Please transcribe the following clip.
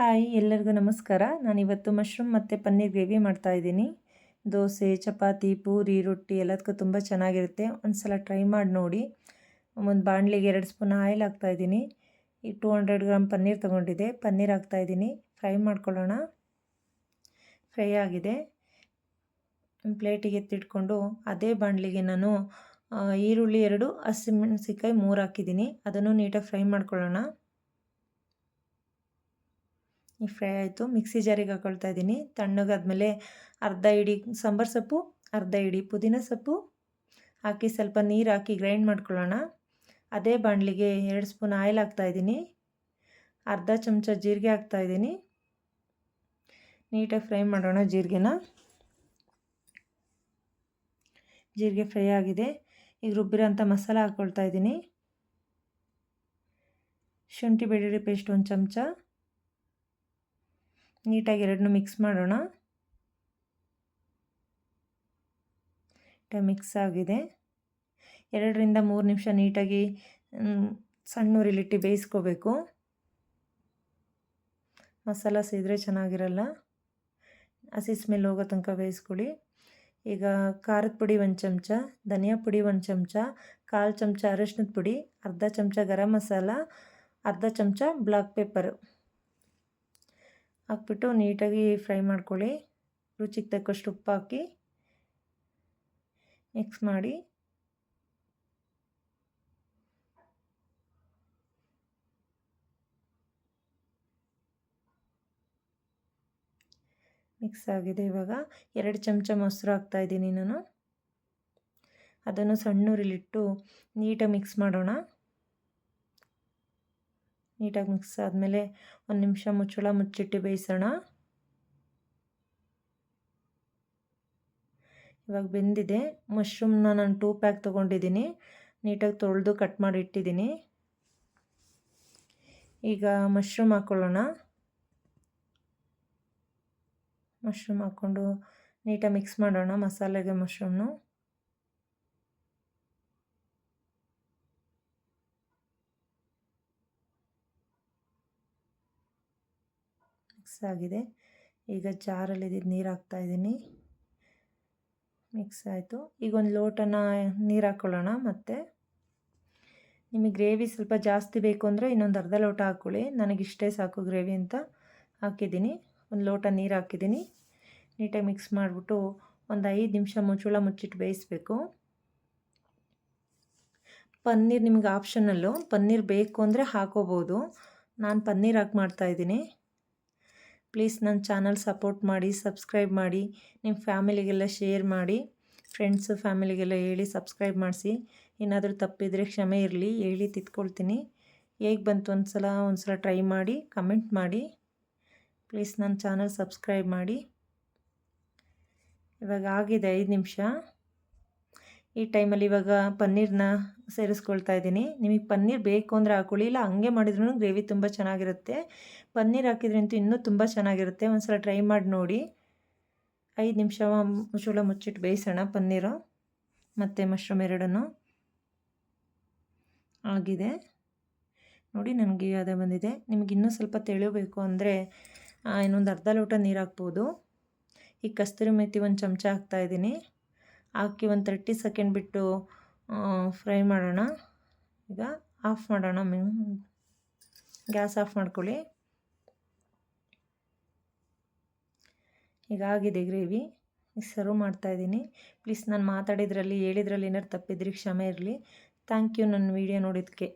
Hi, ಎಲ್ಲರಿಗೂ ನಮಸ್ಕಾರ. ನಾನು ಇವತ್ತು ಮಶ್ರೂಮ್ ಮತ್ತು ಪನ್ನೀರ್ ಗ್ರೇವಿ ಮಾಡ್ತಾಯಿದ್ದೀನಿ ದೋಸೆ, ಚಪಾತಿ, ಪೂರಿ, ರೊಟ್ಟಿ ಎಲ್ಲದಕ್ಕೂ ತುಂಬ ಚೆನ್ನಾಗಿರುತ್ತೆ. ಒಂದು ಸಲ ಟ್ರೈ ಮಾಡಿ ನೋಡಿ. ಒಂದು ಬಾಣಲಿಗೆ ಎರಡು ಸ್ಪೂನ್ ಆಯಿಲ್ ಹಾಕ್ತಾಯಿದ್ದೀನಿ ಈ ಟೂ ಹಂಡ್ರೆಡ್ ಗ್ರಾಮ್ ಪನ್ನೀರ್ ತೊಗೊಂಡಿದ್ದೆ. ಪನ್ನೀರ್ ಹಾಕ್ತಾಯಿದ್ದೀನಿ ಫ್ರೈ ಮಾಡ್ಕೊಳ್ಳೋಣ. ಫ್ರೈ ಆಗಿದೆ. ಪ್ಲೇಟಿಗೆ ಎತ್ತಿಟ್ಕೊಂಡು ಅದೇ ಬಾಣಲಿಗೆ ನಾನು ಈರುಳ್ಳಿ ಎರಡು ಹಸಿಮೆಣಸಿಕಾಯಿ ಮೂರು ಹಾಕಿದ್ದೀನಿ. ಅದನ್ನು ನೀಟಾಗಿ ಫ್ರೈ ಮಾಡ್ಕೊಳ್ಳೋಣ. ಫ್ರೈ ಆಯಿತು. ಮಿಕ್ಸಿ ಜಾರಿಗೆ ಹಾಕೊಳ್ತಾ ಇದ್ದೀನಿ. ತಣ್ಣಗಾದ್ಮೇಲೆ ಅರ್ಧ ಇಡಿ ಸಾಂಬಾರು ಸೊಪ್ಪು, ಅರ್ಧ ಇಡಿ ಪುದೀನ ಸೊಪ್ಪು. ಹಾಕಿ ಸ್ವಲ್ಪ ನೀರು ಹಾಕಿ ಗ್ರೈಂಡ್ ಮಾಡ್ಕೊಳ್ಳೋಣ. ಅದೇ ಬಾಣಲಿಗೆ ಎರಡು ಸ್ಪೂನ್ ಆಯಿಲ್ ಹಾಕ್ತಾಯಿದ್ದೀನಿ ಅರ್ಧ ಚಮಚ ಜೀರಿಗೆ ಹಾಕ್ತಾಯಿದ್ದೀನಿ ನೀಟಾಗಿ ಫ್ರೈ ಮಾಡೋಣ ಜೀರಿಗೆನ. ಜೀರಿಗೆ ಫ್ರೈ ಆಗಿದೆ. ಈಗ ರುಬ್ಬಿರೋಂಥ ಮಸಾಲ ಹಾಕ್ಕೊಳ್ತಾ ಇದ್ದೀನಿ. ಶುಂಠಿ ಬೆಳ್ಳುಳ್ಳಿ ಪೇಸ್ಟ್ ಒಂದು ಚಮಚ. ನೀಟಾಗಿ ಎರಡನ್ನೂ ಮಿಕ್ಸ್ ಮಾಡೋಣ. ಮಿಕ್ಸ್ ಆಗಿದೆ. ಎರಡರಿಂದ ಮೂರು ನಿಮಿಷ ನೀಟಾಗಿ ಸಣ್ಣ ಉರಿಲಿಟ್ಟು ಬೇಯಿಸ್ಕೋಬೇಕು. ಮಸಾಲ ಸೇದರೆ ಚೆನ್ನಾಗಿರಲ್ಲ. ಹಸಿ ಸ್ಮೆಲ್ ಹೋಗೋ ತನಕ ಬೇಯಿಸ್ಕೊಳ್ಳಿ. ಈಗ ಖಾರದ ಪುಡಿ ಒಂದು ಚಮಚ, ಧನಿಯಾ ಪುಡಿ ಒಂದು ಚಮಚ, ಕಾಲು ಚಮಚ ಅರಶಿನದ ಪುಡಿ, ಅರ್ಧ ಚಮಚ ಗರಂ ಮಸಾಲ, ಅರ್ಧ ಚಮಚ ಬ್ಲಾಕ್ ಪೇಪರು ಹಾಕ್ಬಿಟ್ಟು ನೀಟಾಗಿ ಫ್ರೈ ಮಾಡ್ಕೊಳ್ಳಿ. ರುಚಿಗೆ ತಕ್ಕಷ್ಟು ಉಪ್ಪು ಹಾಕಿ ಮಿಕ್ಸ್ ಮಾಡಿ. ಮಿಕ್ಸ್ ಆಗಿದೆ ಇವಾಗ. ಎರಡು ಚಮಚ ಮೊಸರು ಹಾಕ್ತಾಯಿದ್ದೀನಿ ನಾನು. ಅದನ್ನು ಸಣ್ಣೂರಿಲಿಟ್ಟು ನೀಟಾಗಿ ಮಿಕ್ಸ್ ಮಾಡೋಣ. ನೀಟಾಗಿ ಮಿಕ್ಸ್ ಆದಮೇಲೆ ಒಂದು ನಿಮಿಷ ಮುಚ್ಚಳ, ಮುಚ್ಚಿಟ್ಟು ಬೇಯಿಸೋಣ. ಇವಾಗ ಬೆಂದಿದೆ. ಮಶ್ರೂಮ್ನ ನಾನು ಟೂ ಪ್ಯಾಕ್ ತೊಗೊಂಡಿದ್ದೀನಿ. ನೀಟಾಗಿ ತೊಳೆದು ಕಟ್ ಮಾಡಿ ಇಟ್ಟಿದ್ದೀನಿ. ಈಗ ಮಶ್ರೂಮ್ ಹಾಕ್ಕೊಳ್ಳೋಣ ಮಶ್ರೂಮ್ ಹಾಕ್ಕೊಂಡು ನೀಟಾಗಿ ಮಿಕ್ಸ್ ಮಾಡೋಣ ಮಸಾಲೆಗೆ ಮಶ್ರೂಮ್ನು ಮಿಕ್ಸ್ ಆಗಿದೆ. ಈಗ ಜಾರಲ್ಲಿ ಇದ್ದಿದ್ದು ನೀರು ಹಾಕ್ತಾಯಿದ್ದೀನಿ ಮಿಕ್ಸ್ ಆಯಿತು. ಈಗ ಒಂದು ಲೋಟನ ನೀರು ಹಾಕ್ಕೊಳ್ಳೋಣ ಮತ್ತು. ನಿಮಗೆ ಗ್ರೇವಿ ಸ್ವಲ್ಪ ಜಾಸ್ತಿ ಬೇಕು ಅಂದರೆ ಇನ್ನೊಂದು ಅರ್ಧ ಲೋಟ ಹಾಕ್ಕೊಳ್ಳಿ ನನಗಿಷ್ಟೇ ಸಾಕು ಗ್ರೇವಿ ಅಂತ ಹಾಕಿದ್ದೀನಿ. ಒಂದು ಲೋಟ ನೀರು ಹಾಕಿದ್ದೀನಿ. ನೀಟಾಗಿ ಮಿಕ್ಸ್ ಮಾಡಿಬಿಟ್ಟು ಒಂದು ಐದು ನಿಮಿಷ ಮುಚ್ಚುಳ ಮುಚ್ಚಿಟ್ಟು ಬೇಯಿಸ್ಬೇಕು. ಪನ್ನೀರ್ ನಿಮ್ಗೆ ಆಪ್ಷನಲ್ಲು. ಪನ್ನೀರ್ ಬೇಕು ಅಂದರೆ ಹಾಕೋಬೋದು. ನಾನು ಪನ್ನೀರ್ ಹಾಕಿ ಮಾಡ್ತಾಯಿದ್ದೀನಿ ಪ್ಲೀಸ್ ನನ್ನ ಚಾನಲ್ ಸಪೋರ್ಟ್ ಮಾಡಿ, ಸಬ್ಸ್ಕ್ರೈಬ್ ಮಾಡಿ, ನಿಮ್ಮ ಫ್ಯಾಮಿಲಿಗೆಲ್ಲ ಶೇರ್ ಮಾಡಿ, ಫ್ರೆಂಡ್ಸು, ಫ್ಯಾಮಿಲಿಗೆಲ್ಲ ಹೇಳಿ ಸಬ್ಸ್ಕ್ರೈಬ್ ಮಾಡಿಸಿ. ಏನಾದರೂ ತಪ್ಪಿದರೆ ಕ್ಷಮೆ ಇರಲಿ, ಹೇಳಿ ತಿದ್ಕೊಳ್ತೀನಿ. ಹೇಗೆ ಬಂತು ಒಂದು ಸಲ ಒಂದು ಸಲ ಟ್ರೈ ಮಾಡಿ, ಕಮೆಂಟ್ ಮಾಡಿ. ಪ್ಲೀಸ್ ನನ್ನ ಚಾನಲ್ ಸಬ್ಸ್ಕ್ರೈಬ್ ಮಾಡಿ. ಇವಾಗ ಆಗಿದೆ ಐದು ನಿಮಿಷ. ಈ ಟೈಮಲ್ಲಿ ಇವಾಗ ಪನ್ನೀರನ್ನ ಸೇರಿಸ್ಕೊಳ್ತಾ ಇದ್ದೀನಿ. ನಿಮಗೆ ಪನ್ನೀರ್ ಬೇಕು ಅಂದರೆ ಹಾಕೊಳ್ಳಿ, ಇಲ್ಲ ಹಂಗೆ ಮಾಡಿದ್ರೂ ಗ್ರೇವಿ ತುಂಬ ಚೆನ್ನಾಗಿರುತ್ತೆ. ಪನ್ನೀರ್ ಹಾಕಿದ್ರಂತೂ ಇನ್ನೂ ತುಂಬ ಚೆನ್ನಾಗಿರುತ್ತೆ. ಒಂದು ಸಲ ಟ್ರೈ ಮಾಡಿ ನೋಡಿ. ಐದು ನಿಮಿಷ ಮುಚ್ಚಳ ಮುಚ್ಚಿಟ್ಟು ಬೇಯಿಸೋಣ ಪನ್ನೀರು. ಮತ್ತು ಮಶ್ರೂಮ್ ಎರಡನ್ನು. ಆಗಿದೆ. ನೋಡಿ ನನಗೆ ಅದೇ ಬಂದಿದೆ. ನಿಮಗೆ ಇನ್ನೂ ಸ್ವಲ್ಪ ತೆಳಿಬೇಕು ಅಂದರೆ ಇನ್ನೊಂದು ಅರ್ಧ ಲೋಟ ನೀರು ಹಾಕ್ಬೋದು. ಈ ಕಸ್ತೂರಿ ಮೆಥಿ ಒಂದು ಚಮಚ ಹಾಕ್ತಾಯಿದ್ದೀನಿ ಹಾಕಿ ಒಂದು ತರ್ಟಿ ಸೆಕೆಂಡ್ ಬಿಟ್ಟು ಫ್ರೈ ಮಾಡೋಣ. ಈಗ ಆಫ್ ಮಾಡೋಣ ಗ್ಯಾಸ್ ಆಫ್ ಮಾಡ್ಕೊಳ್ಳಿ. ಈಗ ಆಗಿದೆ ಗ್ರೇವಿ ಸರ್ವ್ ಮಾಡ್ತಾಯಿದ್ದೀನಿ ಪ್ಲೀಸ್ ನಾನು ಮಾತಾಡಿದ್ರಲ್ಲಿ, ಹೇಳಿದ್ರಲ್ಲಿ ಏನಾರು ತಪ್ಪಿದ್ರೆ, ಕ್ಷಮೆ ಇರಲಿ. ಥ್ಯಾಂಕ್ ಯು ನನ್ನ ವೀಡಿಯೋ ನೋಡಿದ್ದಕ್ಕೆ